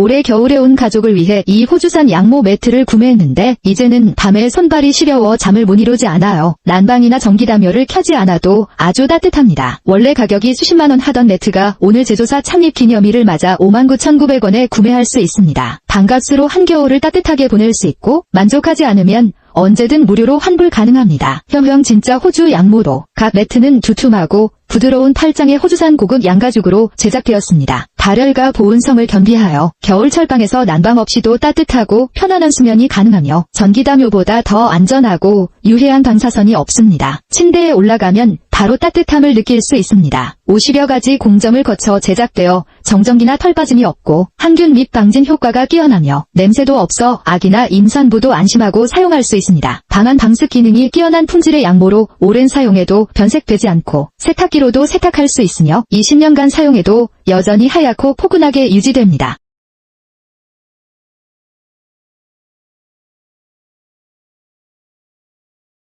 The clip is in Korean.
올해 겨울에 온 가족을 위해 이 호주산 양모 매트를 구매했는데 이제는 밤에 손발이 시려워 잠을 못 이루지 않아요. 난방이나 전기담요를 켜지 않아도 아주 따뜻합니다. 원래 가격이 수십만 원 하던 매트가 오늘 제조사 창립 기념일을 맞아 59,900원에 구매할 수 있습니다. 반값으로 한겨울을 따뜻하게 보낼 수 있고 만족하지 않으면 언제든 무료로 환불 가능합니다. 형형 진짜 호주 양모로 각 매트는 두툼하고 부드러운 팔장의 호주산 고급 양가죽으로 제작되었습니다. 발열과 보온성을 겸비하여 겨울철 방에서 난방 없이도 따뜻하고 편안한 수면이 가능하며 전기담요보다 더 안전하고 유해한 방사선이 없습니다. 침대에 올라가면 바로 따뜻함을 느낄 수 있습니다. 50여 가지 공정을 거쳐 제작되어 정전기나 털빠짐이 없고 항균 및 방진 효과가 뛰어나며 냄새도 없어 아기나 임산부도 안심하고 사용할 수 있습니다. 방안 방습 기능이 뛰어난 품질의 양모로 오랜 사용해도 변색되지 않고 세탁기로도 세탁할 수 있으며 20년간 사용해도 여전히 하얗고 포근하게 유지됩니다.